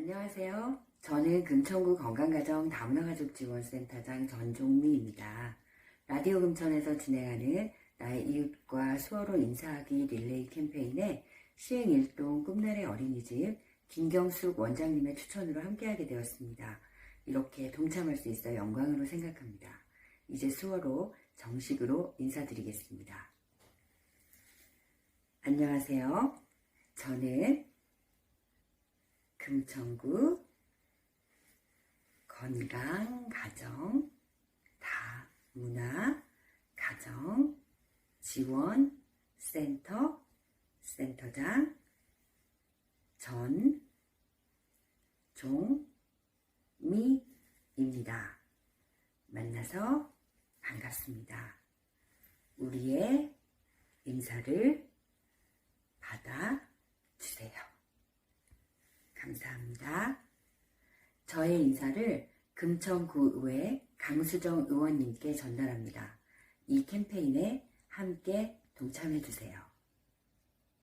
안녕하세요. 저는 금천구 건강가정 다문화가족지원센터장 전종미입니다. 라디오 금천에서 진행하는 나의 이웃과 수어로 인사하기 릴레이 캠페인에 시행일동 꿈나래 어린이집 김경숙 원장님의 추천으로 함께하게 되었습니다. 이렇게 동참할 수 있어 영광으로 생각합니다. 이제 수어로 정식으로 인사드리겠습니다. 안녕하세요. 저는 금천구 건강 가정 다문화 가정 지원 센터 센터장 전 종미입니다. 만나서 반갑습니다. 우리의 인사를 받아주세요. 감사합니다. 저의 인사를 금천구의회 강수정 의원님께 전달합니다. 이 캠페인에 함께 동참해주세요.